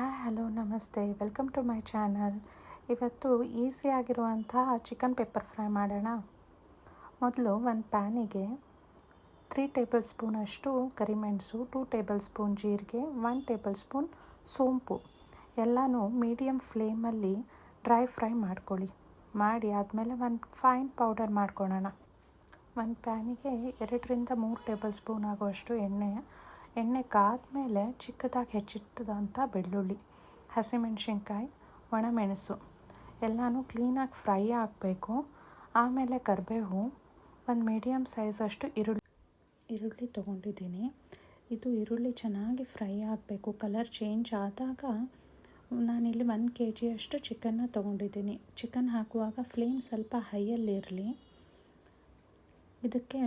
Hi, hello, ನಮಸ್ತೆ. Welcome to my channel. ಇವತ್ತು ಈಸಿಯಾಗಿರುವಂತಹ ಚಿಕನ್ ಪೆಪ್ಪರ್ ಫ್ರೈ ಮಾಡೋಣ. ಮೊದಲು ಒಂದು ಪ್ಯಾನಿಗೆ ತ್ರೀ ಟೇಬಲ್ ಸ್ಪೂನಷ್ಟು ಕರಿಮೆಣಸು, ಟೂ ಟೇಬಲ್ ಸ್ಪೂನ್ ಜೀರಿಗೆ, ಒನ್ ಟೇಬಲ್ ಸ್ಪೂನ್ ಸೋಂಪು. ಎಲ್ಲನೂ ಮೀಡಿಯಮ್ ಫ್ಲೇಮಲ್ಲಿ ಡ್ರೈ ಫ್ರೈ ಮಾಡ್ಕೊಳ್ಳಿ. ಮಾಡಿ ಆದಮೇಲೆ ಒಂದು ಫೈನ್ ಪೌಡರ್ ಮಾಡ್ಕೊಳ್ಳೋಣ. ಒಂದು ಪ್ಯಾನಿಗೆ ಎರಡರಿಂದ ಮೂರು ಟೇಬಲ್ ಸ್ಪೂನ್ ಆಗುವಷ್ಟು ಎಣ್ಣೆ ಎಣ್ಣೆ ಕಾದ್ಮೇಲೆ ಚಿಕ್ಕದಾಗಿ ಹೆಚ್ಚಿಟ್ಟದಂಥ ಬೆಳ್ಳುಳ್ಳಿ, ಹಸಿಮೆಣ್ಸಿನ್ಕಾಯಿ, ಒಣಮೆಣಸು ಎಲ್ಲನೂ ಕ್ಲೀನಾಗಿ ಫ್ರೈ ಆಗಬೇಕು. ಆಮೇಲೆ ಕರಿಬೇವು, ಒಂದು ಮೀಡಿಯಮ್ ಸೈಜಷ್ಟು ಈರುಳ್ಳಿ. ಈರುಳ್ಳಿ ತೊಗೊಂಡಿದ್ದೀನಿ. ಇದು ಈರುಳ್ಳಿ ಚೆನ್ನಾಗಿ ಫ್ರೈ ಆಗಬೇಕು. ಕಲರ್ ಚೇಂಜ್ ಆದಾಗ ನಾನಿಲ್ಲಿ ಒಂದು ಕೆ ಜಿಯಷ್ಟು ಚಿಕನ್ನ ತೊಗೊಂಡಿದ್ದೀನಿ. ಚಿಕನ್ ಹಾಕುವಾಗ ಫ್ಲೇಮ್ ಸ್ವಲ್ಪ ಹೈಯಲ್ಲಿರಲಿ. ಇದಕ್ಕೆ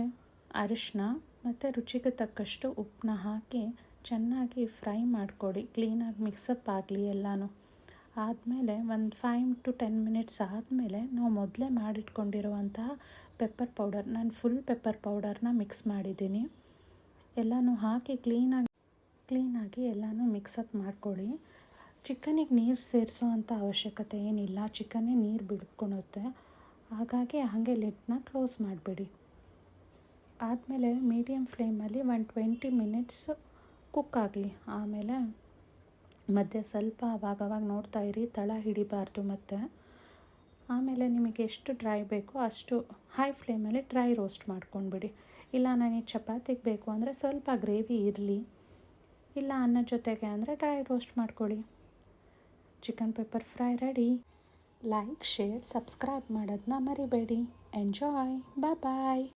ಅರಿಶಿನ ಮತ್ತು ರುಚಿಗೆ ತಕ್ಕಷ್ಟು ಉಪ್ಪನ್ನ ಹಾಕಿ ಚೆನ್ನಾಗಿ ಫ್ರೈ ಮಾಡಿಕೊಡಿ. ಕ್ಲೀನಾಗಿ ಮಿಕ್ಸಪ್ ಆಗಲಿ ಎಲ್ಲನೂ. ಆದಮೇಲೆ ಒಂದು ಫೈವ್ ಟು ಟೆನ್ ಮಿನಿಟ್ಸ್ ಆದಮೇಲೆ ನಾವು ಮೊದಲೇ ಮಾಡಿಟ್ಕೊಂಡಿರುವಂತಹ ಪೆಪ್ಪರ್ ಪೌಡರ್ ನಾನು ಫುಲ್ ಪೆಪ್ಪರ್ ಪೌಡರ್ನ ಮಿಕ್ಸ್ ಮಾಡಿದ್ದೀನಿ. ಎಲ್ಲನೂ ಹಾಕಿ ಕ್ಲೀನಾಗಿ ಕ್ಲೀನಾಗಿ ಎಲ್ಲನೂ ಮಿಕ್ಸಪ್ ಮಾಡ್ಕೊಳ್ಳಿ ಚಿಕನಿಗೆ ನೀರು ಸೇರಿಸೋ ಅಂಥ ಅವಶ್ಯಕತೆ ಏನಿಲ್ಲ. ಚಿಕನ್ನೇ ನೀರು ಬಿಡ್ಕೊಳುತ್ತೆ ಹಾಗಾಗಿ ಹಾಗೆ ಲಿಡ್ನ ಕ್ಲೋಸ್ ಮಾಡಿಬಿಡಿ. ಆದಮೇಲೆ ಮೀಡಿಯಮ್ ಫ್ಲೇಮಲ್ಲಿ ಒನ್ ಟ್ವೆಂಟಿ ಮಿನಿಟ್ಸ್ ಕುಕ್ ಆಗಲಿ. ಆಮೇಲೆ ಮಧ್ಯೆ ಸ್ವಲ್ಪ ಅವಾಗವಾಗ ನೋಡ್ತಾ ಇರಿ, ತಳ ಹಿಡಿಬಾರ್ದು ಮತ್ತು. ಆಮೇಲೆ ನಿಮಗೆ ಎಷ್ಟು ಡ್ರೈ ಬೇಕೋ ಅಷ್ಟು ಹೈ ಫ್ಲೇಮಲ್ಲಿ ಡ್ರೈ ರೋಸ್ಟ್ ಮಾಡ್ಕೊಂಡ್ಬಿಡಿ ಇಲ್ಲ ನನಗೆ ಚಪಾತಿಗೆ ಬೇಕು ಅಂದರೆ ಸ್ವಲ್ಪ ಗ್ರೇವಿ ಇರಲಿ. ಇಲ್ಲ ಅನ್ನ ಜೊತೆಗೆ ಅಂದರೆ ಡ್ರೈ ರೋಸ್ಟ್ ಮಾಡ್ಕೊಳ್ಳಿ. Chicken pepper fry ready like share subscribe ಮಾಡೋದನ್ನ ಮರಿಬೇಡಿ. ಎಂಜಾಯ್ ಬಾಯ್ ಬಾಯ್